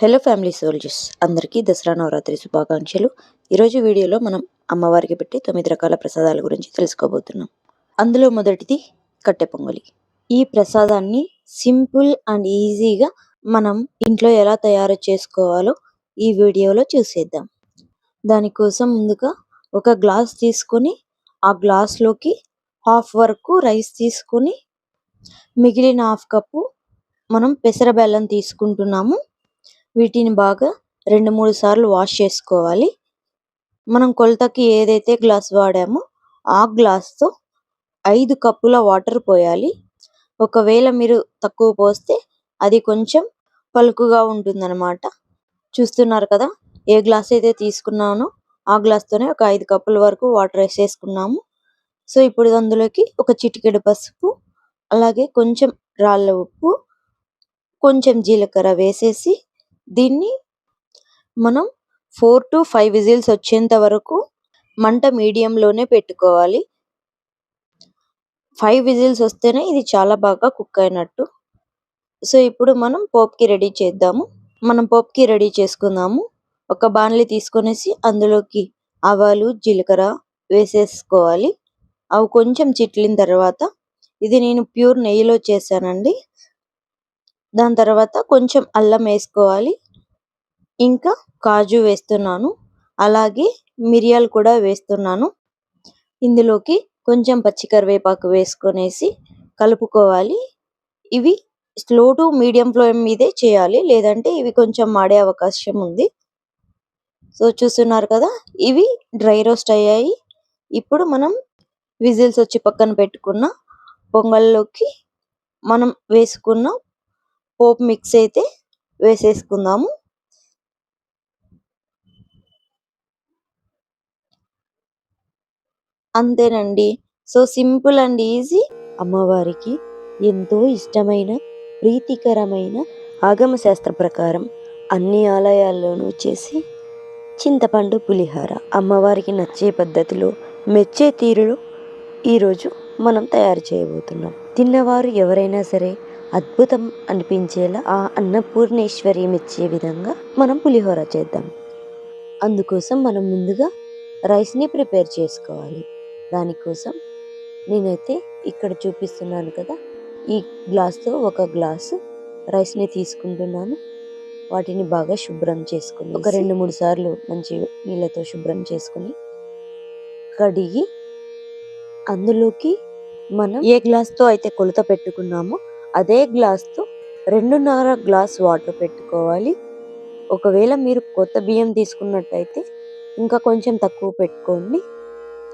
Hello family soldiers అందరికీ దసరా నవరాత్రి శుభాకాంక్షలు. ఈరోజు వీడియోలో మనం అమ్మవారికి పెట్టి తొమ్మిది రకాల ప్రసాదాల గురించి తెలుసుకోబోతున్నాం. అందులో మొదటిది కట్టె పొంగలి. ఈ ప్రసాదాన్ని సింపుల్ అండ్ ఈజీగా మనం ఇంట్లో ఎలా తయారు చేసుకోవాలో ఈ వీడియోలో చూసేద్దాం. దానికోసం ముందుగా ఒక గ్లాస్ తీసుకొని ఆ గ్లాస్లోకి హాఫ్ వరకు రైస్ తీసుకొని మిగిలిన హాఫ్ కప్పు మనం పెసర బెల్లం తీసుకుంటున్నాము. వీటిని బాగా రెండు మూడు సార్లు వాష్ చేసుకోవాలి. మనం కొలతకి ఏదైతే గ్లాస్ వాడామో ఆ గ్లాస్తో ఐదు కప్పుల వాటర్ పోయాలి. ఒకవేళ మీరు తక్కువ పోస్తే అది కొంచెం పలుకుగా ఉంటుందన్నమాట. చూస్తున్నారు కదా ఏ గ్లాస్ అయితే తీసుకున్నానో ఆ గ్లాస్తోనే ఒక ఐదు కప్పుల వరకు వాటర్ వేసేసుకున్నాము. సో ఇప్పుడు అందులోకి ఒక చిటికెడు పసుపు అలాగే కొంచెం రాళ్ళ ఉప్పు కొంచెం జీలకర్ర వేసేసి దీన్ని మనం ఫోర్ టు ఫైవ్ విజిల్స్ వచ్చేంత వరకు మంట మీడియం లోనే పెట్టుకోవాలి. ఫైవ్ విజిల్స్ వస్తేనే ఇది చాలా బాగా కుక్ అయినట్టు. సో ఇప్పుడు మనం పోప్కి రెడీ చేద్దాము. మనం పోప్కి రెడీ చేసుకుందాము. ఒక బాణలి తీసుకొనేసి అందులోకి ఆవాలు జీలకర్ర వేసేసుకోవాలి. అవి కొంచెం చిట్లిన తర్వాత ఇది నేను ప్యూర్ నెయ్యిలో చేశానండి. దాని తర్వాత కొంచెం అల్లం వేసుకోవాలి. ఇంకా కాజు వేస్తున్నాను. అలాగే మిరియాలు కూడా వేస్తున్నాను. ఇందులోకి కొంచెం పచ్చి కరివేపాకు వేసుకొనేసి కలుపుకోవాలి. ఇవి స్లో టు మీడియం ఫ్లేమ్ మీదే చేయాలి. లేదంటే ఇవి కొంచెం మాడే అవకాశం ఉంది. సో చూస్తున్నారు కదా ఇవి డ్రై రోస్ట్ అయ్యాయి. ఇప్పుడు మనం విజిల్స్ వచ్చి పక్కన పెట్టుకున్న పొంగల్లోకి మనం వేసుకున్న పోపు మిక్స్ అయితే వేసేసుకుందాము. అంతేనండి. So simple and easy. అమ్మవారికి ఎంతో ఇష్టమైన ప్రీతికరమైన ఆగమ శాస్త్ర ప్రకారం అన్ని ఆలయాల్లోనూ చేసి చింతపండు పులిహార అమ్మవారికి నచ్చే పద్ధతిలో మెచ్చే తీరులో ఈరోజు మనం తయారు చేయబోతున్నాం. తిన్నవారు ఎవరైనా సరే అద్భుతం అనిపించేలా ఆ అన్నపూర్ణేశ్వరి మెచ్చే విధంగా మనం పులిహోర చేద్దాం. అందుకోసం మనం ముందుగా రైస్ని ప్రిపేర్ చేసుకోవాలి. దానికోసం నేనైతే ఇక్కడ చూపిస్తున్నాను కదా ఈ గ్లాస్తో ఒక గ్లాసు రైస్ని తీసుకుంటున్నాను. వాటిని బాగా శుభ్రం చేసుకుని ఒక రెండు మూడు సార్లు మంచి నీళ్ళతో శుభ్రం చేసుకుని కడిగి అందులోకి మనం ఏ గ్లాస్తో అయితే కొలత పెట్టుకున్నామో అదే గ్లాస్తో రెండున్నర గ్లాస్ వాటర్ పెట్టుకోవాలి. ఒకవేళ మీరు కొత్త బియ్యం తీసుకున్నట్టయితే ఇంకా కొంచెం తక్కువ పెట్టుకోండి.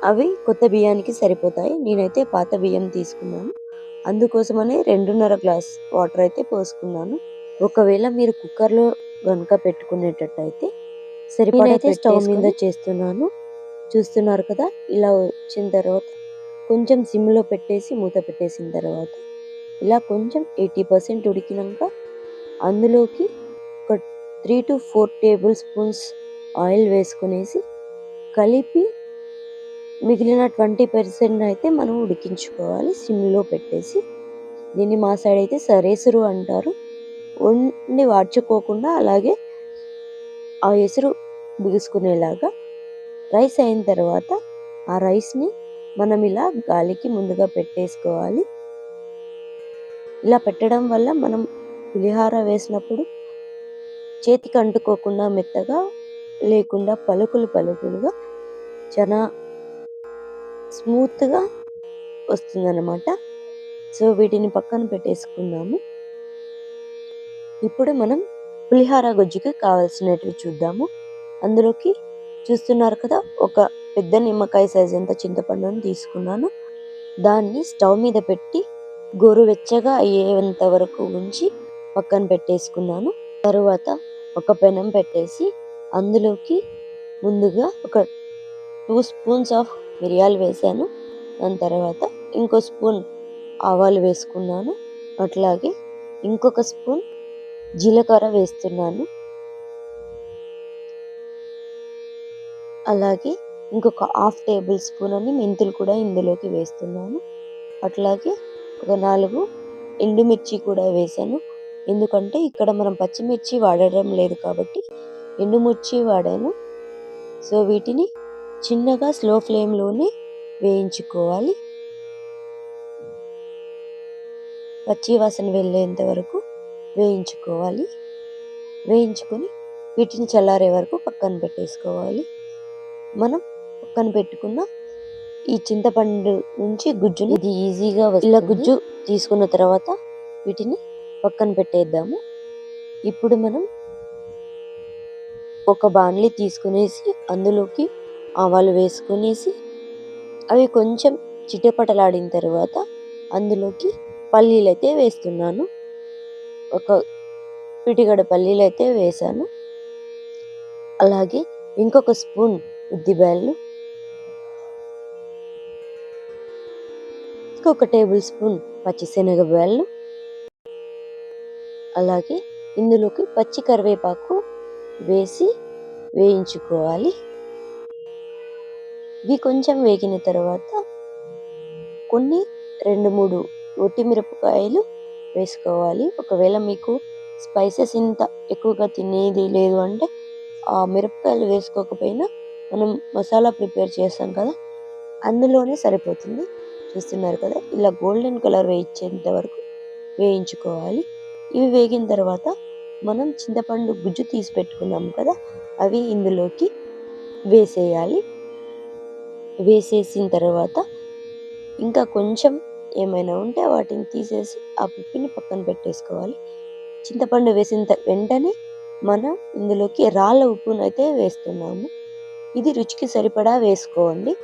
అవి కొత్త బియ్యానికి సరిపోతాయి. నేనైతే పాత బియ్యం తీసుకున్నాను. అందుకోసమని రెండున్నర గ్లాస్ వాటర్ అయితే పోసుకున్నాను. ఒకవేళ మీరు కుక్కర్లో కనుక పెట్టుకునేటట్టయితే సరిపడైతే స్టవ్ మీద చేస్తున్నాను. చూస్తున్నారు కదా ఇలా వచ్చిన తర్వాత కొంచెం సిమ్లో పెట్టేసి మూత పెట్టేసిన తర్వాత ఇలా కొంచెం ఎయిటీ పర్సెంట్ ఉడికినాక అందులోకి ఒక three to four tablespoons oil వేసుకునేసి కలిపి మిగిలిన ట్వంటీ పర్సెంట్ అయితే మనం ఉడికించుకోవాలి. సిమ్లో పెట్టేసి దీన్ని మా సైడ్ అయితే సరేసురు అంటారు. వండి వాడ్చుకోకుండా అలాగే ఆ ఎసురు బిగుసుకునేలాగా రైస్ అయిన తర్వాత ఆ రైస్ని మనం ఇలా గాలికి ముందుగా పెట్టేసుకోవాలి. ఇలా పెట్టడం వల్ల మనం పులిహార వేసినప్పుడు చేతికి అంటుకోకుండా మెత్తగా లేకుండా పలుకులు పలుకులుగా చాలా స్మూత్గా వస్తుందన్నమాట. సో వీటిని పక్కన పెట్టేసుకుందాము. ఇప్పుడు మనం పులిహార గుజ్జుకి కావాల్సినవి చూద్దాము. అందులోకి చూస్తున్నారు కదా ఒక పెద్ద నిమ్మకాయ సైజ్ ఎంత చింతపండుని తీసుకున్నాను. దాన్ని స్టవ్ మీద పెట్టి గోరువెచ్చగా అయ్యేంత వరకు ఉంచి పక్కన పెట్టేసుకున్నాను. తరువాత ఒక పెనం పెట్టేసి అందులోకి ముందుగా ఒక టూ స్పూన్స్ ఆఫ్ మిరియాలు వేసాను. దాని తర్వాత ఇంకో స్పూన్ ఆవాలు వేసుకున్నాను. అట్లాగే ఇంకొక స్పూన్ జీలకర్ర వేస్తున్నాను. అలాగే ఇంకొక హాఫ్ టేబుల్ స్పూన్ అని మెంతులు కూడా ఇందులోకి వేస్తున్నాను. అట్లాగే ఒక నాలుగు ఎండుమిర్చి కూడా వేసాను ఎందుకంటే ఇక్కడ మనం పచ్చిమిర్చి వాడడం లేదు కాబట్టి ఎండుమిర్చి వాడాను. సో వీటిని చిన్నగా స్లో ఫ్లేమ్లోనే వేయించుకోవాలి. పచ్చి వాసన వెళ్ళేంత వరకు వేయించుకోవాలి. వేయించుకొని వీటిని చల్లారే వరకు పక్కన పెట్టేసుకోవాలి. మనం పక్కన పెట్టుకున్న ఈ చింతపండు నుంచి గుజ్జుని ఇది ఈజీగా ఇలా గుజ్జు తీసుకున్న తర్వాత వీటిని పక్కన పెట్టేద్దాము. ఇప్పుడు మనం ఒక బాణలి తీసుకునేసి అందులోకి ఆవాలు వేసుకునేసి అవి కొంచెం చిటపటలాడిన తర్వాత అందులోకి పల్లీలు అయితే వేస్తున్నాను. ఒక పిటిగడ పల్లీలు అయితే వేసాను అలాగే ఇంకొక స్పూన్ కి ఒక టేబుల్ స్పూన్ పచ్చిశనగబ్యాళ్ళు అలాగే ఇందులోకి పచ్చి కరివేపాకు వేసి వేయించుకోవాలి. ఇవి కొంచెం వేగిన తర్వాత కొన్ని రెండు మూడు రొట్టి మిరపకాయలు వేసుకోవాలి. ఒకవేళ మీకు స్పైసెస్ ఇంత ఎక్కువగా తినేది లేదు అంటే ఆ మిరపకాయలు వేసుకోకపోయినా మనం మసాలా ప్రిపేర్ చేస్తాం కదా అందులోనే సరిపోతుంది. చూస్తున్నారు కదా ఇలా గోల్డెన్ కలర్ వేయించేంత వరకు వేయించుకోవాలి. ఇవి వేగిన తర్వాత మనం చింతపండు గుజ్జు తీసి పెట్టుకున్నాం కదా అవి ఇందులోకి వేసేయాలి. వేసేసిన తర్వాత ఇంకా కొంచెం ఏమైనా ఉంటే వాటిని తీసేసి ఆ పుప్పిని పక్కన పెట్టేసుకోవాలి. చింతపండు వేసిన వెంటనే మనం ఇందులోకి రాళ్ళ ఉప్పును అయితే వేస్తున్నాము. ఇది రుచికి సరిపడా వేసుకోండి.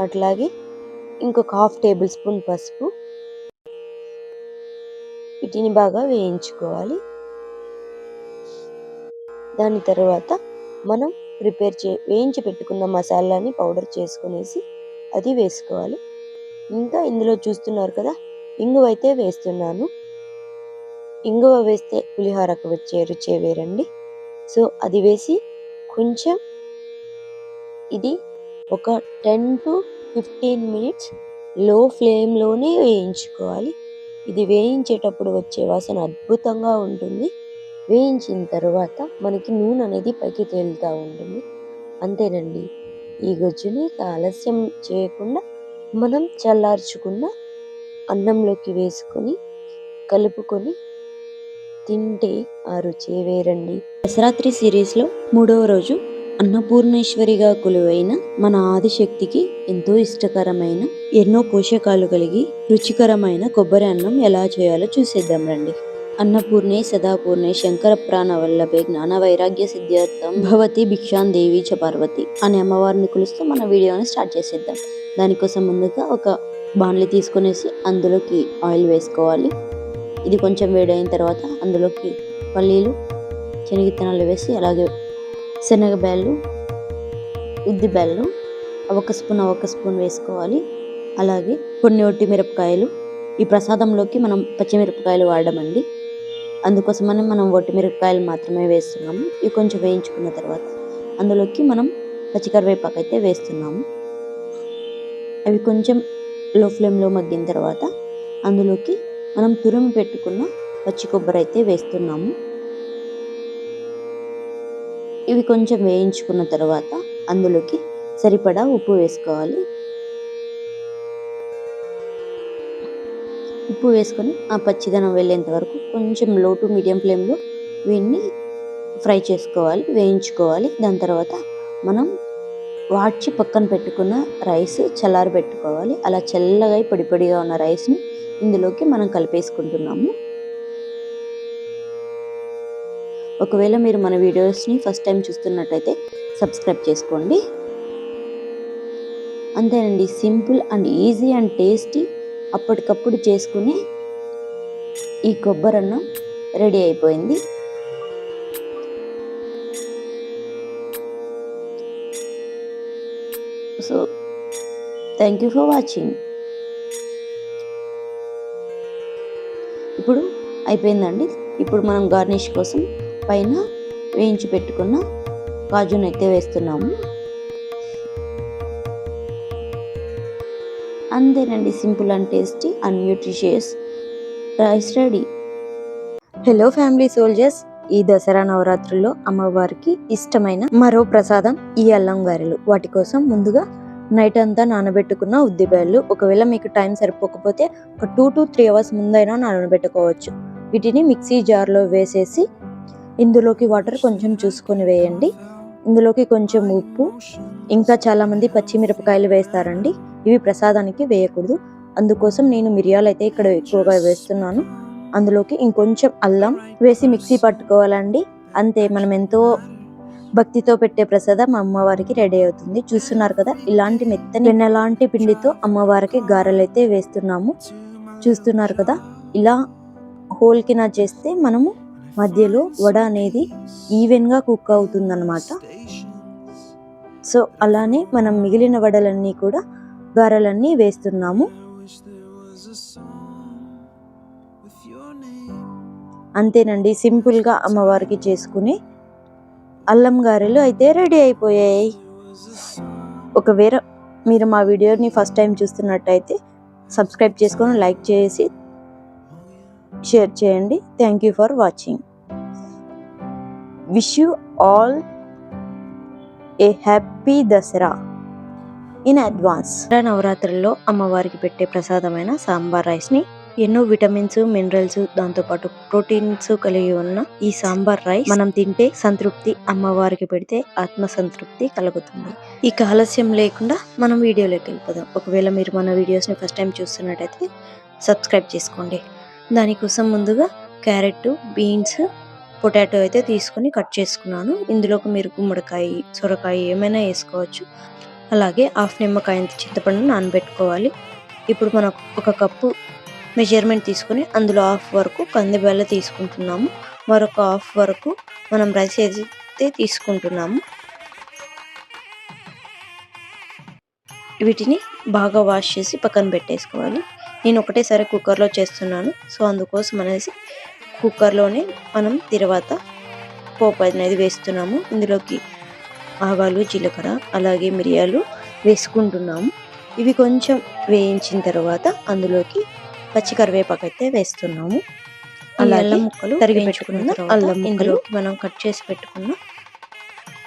అట్లాగే ఇంకొక హాఫ్ టేబుల్ స్పూన్ పసుపు. వీటిని బాగా వేయించుకోవాలి. దాని తర్వాత మనం ప్రిపేర్ చే వేయించి పెట్టుకున్న మసాలాని పౌడర్ చేసుకునేసి అది వేసుకోవాలి. ఇంకా ఇందులో చూస్తున్నారు కదా ఇంగువ అయితే వేస్తున్నాను. ఇంగువ వేస్తే పులిహోరకు వచ్చే రుచే వేరండి. సో అది వేసి కొంచెం ఇది ఒక టెన్ టు ఫిఫ్టీన్ మినిట్స్లో ఫ్లేమ్లోనే వేయించుకోవాలి. ఇది వేయించేటప్పుడు వచ్చే వాసన అద్భుతంగా ఉంటుంది. వేయించిన తర్వాత మనకి నూనె అనేది పైకి తేలుతూ ఉంటుంది. అంతేనండి. ఈ గొజ్జుని ఆలస్యం చేయకుండా మనం చల్లార్చుకున్న అన్నంలోకి వేసుకొని కలుపుకొని తింటే ఆ రుచి వేరండి. దసరాత్రి సిరీస్లో మూడవ రోజు అన్నపూర్ణేశ్వరిగా కొలువైన మన ఆదిశక్తికి ఎంతో ఇష్టకరమైన ఎన్నో పోషకాలు కలిగి రుచికరమైన కొబ్బరి అన్నం ఎలా చేయాలో చూసేద్దాం రండి. అన్నపూర్ణే సదాపూర్ణే శంకర ప్రాణవల్లభే జ్ఞాన వైరాగ్య సిద్ధార్థం భవతి భిక్షాన్ దేవి చ పార్వతి అనే అమ్మవారిని కొలుస్తూ మన వీడియోని స్టార్ట్ చేసేద్దాం. దానికోసం ముందుగా ఒక బాణలి తీసుకునేసి అందులోకి ఆయిల్ వేసుకోవాలి. ఇది కొంచెం వేడైన తర్వాత అందులోకి పల్లీలు శనగిత్తనాలు వేసి అలాగే శనగబ్యాళ్ళు ఉద్దిబ్యాళ్ళు ఒక స్పూన్ ఒక స్పూన్ వేసుకోవాలి. అలాగే కొన్ని ఒట్టి మిరపకాయలు. ఈ ప్రసాదంలోకి మనం పచ్చిమిరపకాయలు వాడమండి. అందుకోసమని మనం ఒట్టి మిరపకాయలు మాత్రమే వేస్తున్నాము. ఇవి కొంచెం వేయించుకున్న తర్వాత అందులోకి మనం పచ్చికరివేపాకు అయితే వేస్తున్నాము. అవి కొంచెం లో ఫ్లేమ్లో మగ్గిన తర్వాత అందులోకి మనం తురిమి పెట్టుకున్న పచ్చి కొబ్బరి అయితే వేస్తున్నాము. ఇవి కొంచెం వేయించుకున్న తర్వాత అందులోకి సరిపడా ఉప్పు వేసుకోవాలి. ఉప్పు వేసుకొని ఆ పచ్చిదనం వెళ్ళేంత వరకు కొంచెం లో టు మీడియం ఫ్లేమ్లో వీటిని ఫ్రై చేసుకోవాలి వేయించుకోవాలి. దాని తర్వాత మనం వాడ్చి పక్కన పెట్టుకున్న రైస్ చల్లారి పెట్టుకోవాలి అలా చల్లగా పొడి పొడిగా ఉన్న రైస్ని ఇందులోకి మనం కలిపేసుకుంటున్నాము. ఒకవేళ మీరు మన వీడియోస్ని ఫస్ట్ టైం చూస్తున్నట్టయితే సబ్స్క్రైబ్ చేసుకోండి. అంతేనండి simple and easy and tasty అప్పటికప్పుడు చేసుకుని ఈ కొబ్బరన్నం రెడీ అయిపోయింది. So thank you for watching ఇప్పుడు అయిపోయిందండి. ఇప్పుడు మనం గార్నిష్ కోసం పైన వేయించి పెట్టుకున్న కాజును అయితే వేస్తున్నాము. అంతేనండి simple and tasty and nutritious rice ready. Hello family soldiers ఈ దసరా నవరాత్రుల్లో అమ్మవారికి ఇష్టమైన మరో ప్రసాదం ఈ అల్లం గారెలు. వాటి కోసం ముందుగా నైట్ అంతా నానబెట్టుకున్న ఉద్దిబేళ్ళు ఒకవేళ మీకు టైం సరిపోకపోతే ఒక టూ టు త్రీ అవర్స్ ముందైనా నానబెట్టుకోవచ్చు. వీటిని మిక్సీ జార్లో వేసేసి ఇందులోకి వాటర్ కొంచెం చూసుకొని వేయండి. ఇందులోకి కొంచెం ఉప్పు ఇంకా చాలామంది పచ్చిమిరపకాయలు వేస్తారండి. ఇవి ప్రసాదానికి వేయకూడదు. అందుకోసం నేను మిరియాలు అయితే ఇక్కడ ఎక్కువగా వేస్తున్నాను. అందులోకి ఇంకొంచెం అల్లం వేసి మిక్సీ పట్టుకోవాలండి. అంతే మనం ఎంతో భక్తితో పెట్టే ప్రసాదం అమ్మవారికి రెడీ అవుతుంది. చూస్తున్నారు కదా ఇలాంటి మెత్తని వెన్నలాంటి పిండితో అమ్మవారికి గారెలైతే వేస్తున్నాము. చూస్తున్నారు కదా ఇలా హోల్ చేస్తే మనము మధ్యలో వడ అనేది ఈవెన్గా కుక్ కుక్ అవుతుందన్నమాట. సో అలానే మనం మిగిలిన వడలన్నీ కూడా గారెలన్నీ వేస్తున్నాము. అంతేనండి సింపుల్గా అమ్మవారికి చేసుకుని అల్లం గారెలు అయితే రెడీ అయిపోయాయి. ఒకవేళ మీరు మా వీడియోని ఫస్ట్ టైం చూస్తున్నట్టయితే సబ్స్క్రైబ్ చేసుకొని లైక్ చేసి షేర్ చేయండి. Thank you for watching wish you all a happy Dasara in advance నవరాత్రుల్లో అమ్మవారికి పెట్టే ప్రసాదమైన సాంబార్ రైస్ని ఎన్నో విటమిన్స్ మినరల్స్ దాంతో పాటు ప్రోటీన్స్ కలిగి ఉన్న ఈ సాంబార్ రైస్ మనం తింటే సంతృప్తి అమ్మవారికి పెడితే ఆత్మ సంతృప్తి కలుగుతుంది. ఇక ఆలస్యం లేకుండా మనం వీడియోలోకి వెళ్ళిపోదాం. ఒకవేళ మీరు మన వీడియోస్ని ఫస్ట్ టైం చూస్తున్నట్టయితే సబ్స్క్రైబ్ చేసుకోండి. దానికోసం ముందుగా క్యారెట్ బీన్స్ పొటాటో అయితే తీసుకొని కట్ చేసుకున్నాను. ఇందులోకి మీరు గుమ్మడికాయ సొరకాయ ఏమైనా వేసుకోవచ్చు. అలాగే హాఫ్ నిమ్మకాయ అంత చింతపండు నానబెట్టుకోవాలి. ఇప్పుడు మనం ఒక కప్పు మెజర్మెంట్ తీసుకొని అందులో హాఫ్ వరకు కందిబెల్ల తీసుకుంటున్నాము. మరొక హాఫ్ వరకు మనం రైస్ అయితే తీసుకుంటున్నాము వీటిని బాగా వాష్ చేసి పక్కన పెట్టేసుకోవాలి. నేను ఒకటేసారి కుక్కర్లో చేస్తున్నాను. సో అందుకోసం అనేసి కుక్కర్లోనే మనం తర్వాత పోపు అనేది వేస్తున్నాము. ఇందులోకి ఆవాలు జీలకర్ర అలాగే మిరియాలు వేసుకుంటున్నాము. ఇవి కొంచెం వేయించిన తర్వాత అందులోకి పచ్చి కరివేపాకు అయితే వేస్తున్నాము. అలా అల్లం ముక్కలు తరిగి పెట్టుకున్న అల్లం ఇందులో మనం కట్ చేసి పెట్టుకున్న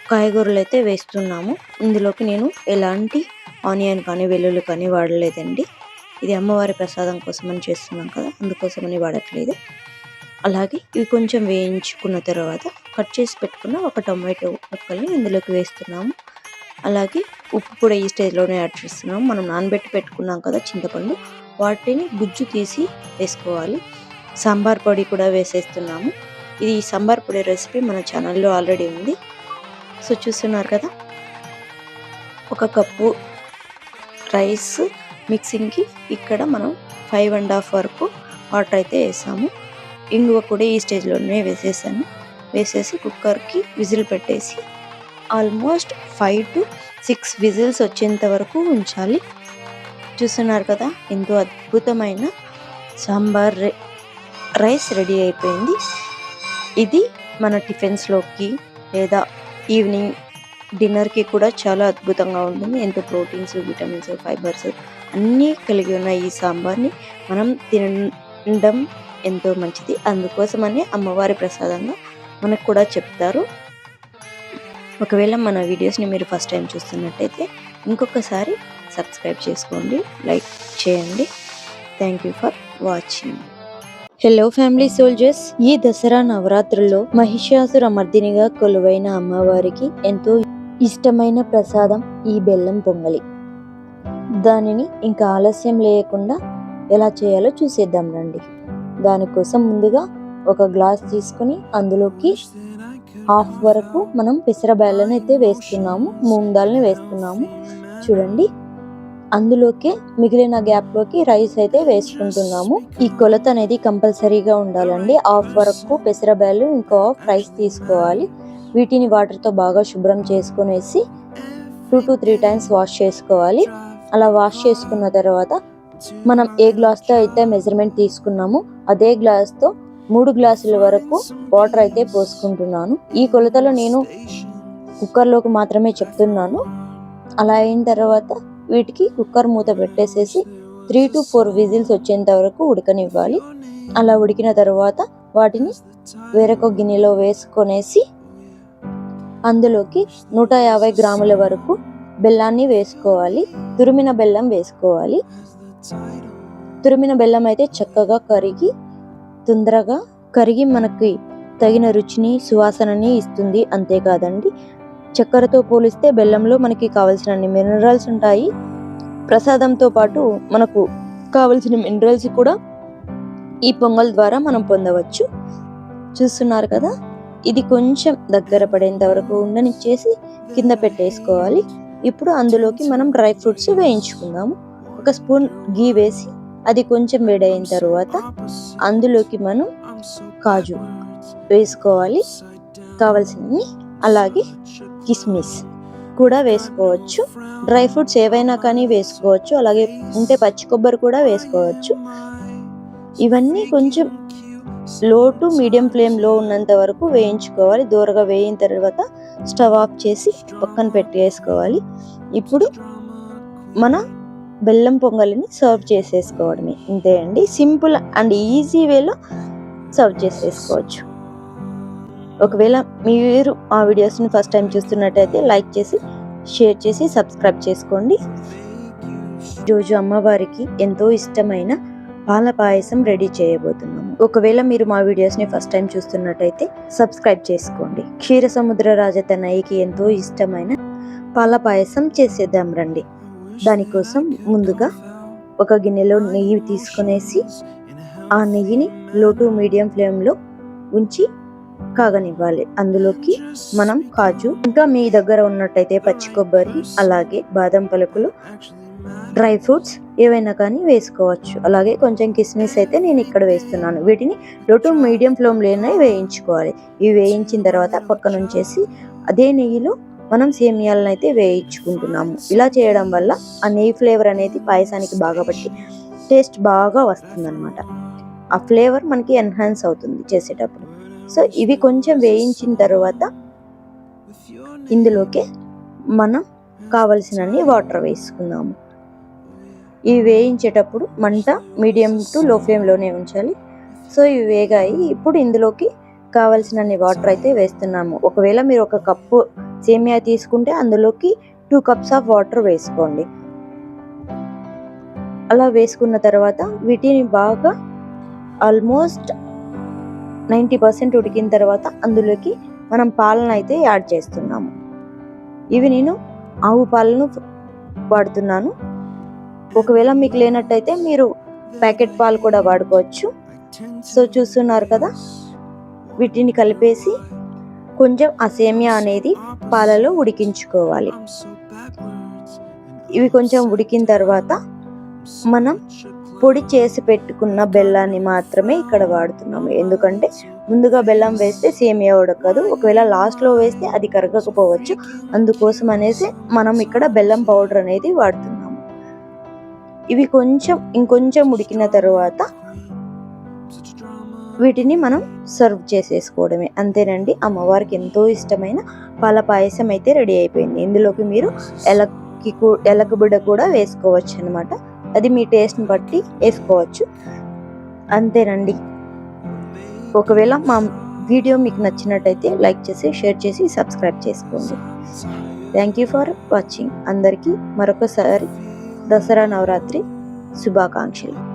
కాయగూరలు అయితే వేస్తున్నాము. ఇందులోకి నేను ఎలాంటి ఆనియన్ కానీ వెల్లుల్లి కానీ వాడలేదండి. ఇది అమ్మవారి ప్రసాదం కోసం అని చేస్తున్నాం కదా అందుకోసమని వాడట్లేదు. అలాగే ఇవి కొంచెం వేయించుకున్న తర్వాత కట్ చేసి పెట్టుకున్న ఒక టొమాటో ముక్కల్ని ఇందులోకి వేస్తున్నాము. అలాగే ఉప్పు కూడా ఈ స్టేజ్లోనే యాడ్ చేస్తున్నాము. మనం నానబెట్టి పెట్టుకున్నాం కదా చింతపండు వాటిని గుజ్జు తీసి వేసుకోవాలి. సాంబార్ పొడి కూడా వేసేస్తున్నాము. ఇది సాంబార్ పొడి రెసిపీ మన ఛానల్లో ఆల్రెడీ ఉంది. సో చూస్తున్నారు కదా ఒక కప్పు రైస్ మిక్సింగ్కి ఇక్కడ మనం ఫైవ్ అండ్ హాఫ్ వరకు వాటర్ అయితే వేసాము. ఇంగువ కూడా ఈ స్టేజ్లోనే వేసేసాను. వేసేసి కుక్కర్కి విజిల్ పెట్టేసి almost five to six whistles వచ్చేంత వరకు ఉంచాలి. చూస్తున్నారు కదా ఎంతో అద్భుతమైన సాంబార్ రైస్ రెడీ అయిపోయింది. ఇది మన టిఫిన్స్లోకి లేదా ఈవినింగ్ డిన్నర్కి కూడా చాలా అద్భుతంగా ఉంటుంది. ఎంతో ప్రోటీన్స్ విటమిన్స్ ఫైబర్స్ అన్నీ కలిగి ఉన్న ఈ సాంబార్ని మనం తినడం ఎంతో మంచిది. అందుకోసమని అమ్మవారి ప్రసాదంగా మనకు కూడా చెప్తారు. ఒకవేళ మన వీడియోస్ని మీరు ఫస్ట్ టైం చూస్తున్నట్టయితే ఇంకొకసారి సబ్స్క్రైబ్ చేసుకోండి లైక్ చేయండి. Thank you for watching hello family soldiers ఈ దసరా నవరాత్రుల్లో మహిషాసుర మర్దినిగా కొలువైన అమ్మవారికి ఎంతో ఇష్టమైన ప్రసాదం ఈ బెల్లం పొంగలి. దానిని ఇంకా ఆలస్యం లేకుండా ఎలా చేయాలో చూసేద్దాం రండి. దానికోసం ముందుగా ఒక గ్లాస్ తీసుకొని అందులోకి హాఫ్ వరకు మనం పెసరబేళ్ళను అయితే వేస్తున్నాము మూంగ్ దాల్ని వేస్తున్నాము. చూడండి అందులోకి మిగిలిన గ్యాప్లోకి రైస్ అయితే వేసుకుంటున్నాము. ఈ కొలత అనేది కంపల్సరీగా ఉండాలండి. హాఫ్ వరకు పెసరబేళ్ళు ఇంకో హాఫ్ రైస్ తీసుకోవాలి. వీటిని వాటర్తో బాగా శుభ్రం చేసుకునేసి two to three times wash చేసుకోవాలి. అలా వాష్ చేసుకున్న తర్వాత మనం ఏ గ్లాస్తో అయితే మెజర్మెంట్ తీసుకున్నామో అదే గ్లాస్తో మూడు గ్లాసుల వరకు వాటర్ అయితే పోసుకుంటున్నాను. ఈ కొలతలో నేను కుక్కర్లోకి మాత్రమే చెప్తున్నాను. అలా అయిన తర్వాత వీటికి కుక్కర్ మూత పెట్టేసేసి త్రీ టు ఫోర్ విజిల్స్ వచ్చేంత వరకు ఉడకనివ్వాలి. అలా ఉడికిన తర్వాత వాటిని వేరొక గిన్నెలో వేసుకొనేసి అందులోకి నూట యాభై గ్రాముల వరకు బెల్లాన్ని వేసుకోవాలి. తురిమిన బెల్లం వేసుకోవాలి. తురిమిన బెల్లం అయితే చక్కగా కరిగి తొందరగా కరిగి మనకి తగిన రుచిని సువాసనని ఇస్తుంది. అంతేకాదండి చక్కెరతో పోలిస్తే బెల్లంలో మనకి కావలసిన మినరల్స్ ఉంటాయి. ప్రసాదంతో పాటు మనకు కావలసిన మినరల్స్ కూడా ఈ పొంగల్ ద్వారా మనం పొందవచ్చు. చూస్తున్నారు కదా? ఇది కొంచెం దగ్గర పడేంత వరకు ఉండనిచ్చేసి కింద పెట్టేసుకోవాలి. ఇప్పుడు అందులోకి మనం డ్రై ఫ్రూట్స్ వేయించుకుందాము. ఒక స్పూన్ గీ వేసి అది కొంచెం వేడైన తర్వాత అందులోకి మనం కాజు వేసుకోవాలి. కావలసినవి అలాగే కిస్మిస్ కూడా వేసుకోవచ్చు. డ్రై ఫ్రూట్స్ ఏవైనా కానీ వేసుకోవచ్చు. అలాగే ఉంటే పచ్చి కొబ్బరి కూడా వేసుకోవచ్చు. ఇవన్నీ కొంచెం లో టు మీడియం ఫ్లేమ్లో ఉన్నంత వరకు వేయించుకోవాలి. దూరగా వేయిన తర్వాత స్టవ్ ఆఫ్ చేసి పక్కన పెట్టేసుకోవాలి. ఇప్పుడు మన బెల్లం పొంగలిని సర్వ్ చేసేసుకోవడమే. ఇంతే అండి. సింపుల్ అండ్ ఈజీ వేలో సర్వ్ చేసేసుకోవచ్చు. ఒకవేళ మీరు ఆ వీడియోస్ని ఫస్ట్ టైం చూస్తున్నట్టయితే లైక్ చేసి షేర్ చేసి సబ్స్క్రైబ్ చేసుకోండి. రోజు అమ్మవారికి ఎంతో ఇష్టమైన పాల పాయసం రెడీ చేయబోతున్నాము. ఒకవేళ మీరు మా వీడియోస్ని ఫస్ట్ టైం చూస్తున్నట్టయితే సబ్స్క్రైబ్ చేసుకోండి. క్షీర సముద్ర రాజతనయ్యకి ఎంతో ఇష్టమైన పాల పాయసం చేసేద్దాం రండి. దానికోసం ముందుగా ఒక గిన్నెలో నెయ్యి తీసుకునేసి ఆ నెయ్యిని లో టు మీడియం ఫ్లేమ్లో ఉంచి కాగనివ్వాలి. అందులోకి మనం కాజు ఇంకా మీ దగ్గర ఉన్నట్టయితే పచ్చి కొబ్బరి అలాగే బాదం పలుకులు డ్రై ఫ్రూట్స్ ఏవైనా కానీ వేసుకోవచ్చు. అలాగే కొంచెం కిస్మిస్ అయితే నేను ఇక్కడ వేస్తున్నాను. వీటిని లో టు మీడియం ఫ్లేమ్లోనే వేయించుకోవాలి. ఇవి వేయించిన తర్వాత పక్కన ఉంచేసి అదే నెయ్యిలో మనం సేమియాలను అయితే వేయించుకుంటున్నాము. ఇలా చేయడం వల్ల ఆ నెయ్యి ఫ్లేవర్ అనేది పాయసానికి బాగా పట్టి టేస్ట్ బాగా వస్తుందన్నమాట. ఆ ఫ్లేవర్ మనకి ఎన్హాన్స్ అవుతుంది చేసేటప్పుడు. సో ఇవి కొంచెం వేయించిన తర్వాత ఇందులోకి మనం కావలసినన్ని వాటర్ వేసుకుందాము. ఇవి వేయించేటప్పుడు మంట మీడియం టు లో ఫ్లేమ్లోనే ఉంచాలి. సో ఇవి వేగాయి. ఇప్పుడు ఇందులోకి కావలసినన్ని వాటర్ అయితే వేస్తున్నాము. ఒకవేళ మీరు ఒక కప్పు సేమియా తీసుకుంటే అందులోకి టూ కప్స్ ఆఫ్ వాటర్ వేసుకోండి. అలా వేసుకున్న తర్వాత వీటిని బాగా ఆల్మోస్ట్ నైంటీ పర్సెంట్ ఉడికిన తర్వాత అందులోకి మనం పాలను అయితే యాడ్ చేస్తున్నాము. ఇవి నేను ఆవు పాలను వాడుతున్నాను. ఒకవేళ మీకు లేనట్టయితే మీరు ప్యాకెట్ పాలు కూడా వాడుకోవచ్చు. సో చూస్తున్నారు కదా వీటిని కలిపేసి కొంచెం అసేమియా అనేది పాలలో ఉడికించుకోవాలి. ఇవి కొంచెం ఉడికిన తర్వాత మనం పొడి చేసి పెట్టుకున్న బెల్లాన్ని మాత్రమే ఇక్కడ వాడుతున్నాము. ఎందుకంటే ముందుగా బెల్లం వేస్తే సేమియా ఉడకదు. ఒకవేళ లాస్ట్లో వేస్తే అది కరగకపోవచ్చు. అందుకోసం అనేసి మనం ఇక్కడ బెల్లం పౌడర్ అనేది వాడుతున్నాము. ఇవి కొంచెం ఇంకొంచెం ఉడికిన తర్వాత వీటిని మనం సర్వ్ చేసేసుకోవడమే. అంతేనండి అమ్మవారికి ఎంతో ఇష్టమైన పాల పాయసం అయితే రెడీ అయిపోయింది. ఇందులోకి మీరు ఎలక్కి ఎలకబిడ కూడా వేసుకోవచ్చు అనమాట అది మీ టేస్ట్ని బట్టి వేసుకోవచ్చు. అంతేనండి. ఒకవేళ మా వీడియో మీకు నచ్చినట్టయితే లైక్ చేసి షేర్ చేసి సబ్స్క్రైబ్ చేసుకోండి. థ్యాంక్ యూ ఫర్ వాచింగ్ అందరికీ మరొకసారి దసరా నవరాత్రి శుభాకాంక్షలు.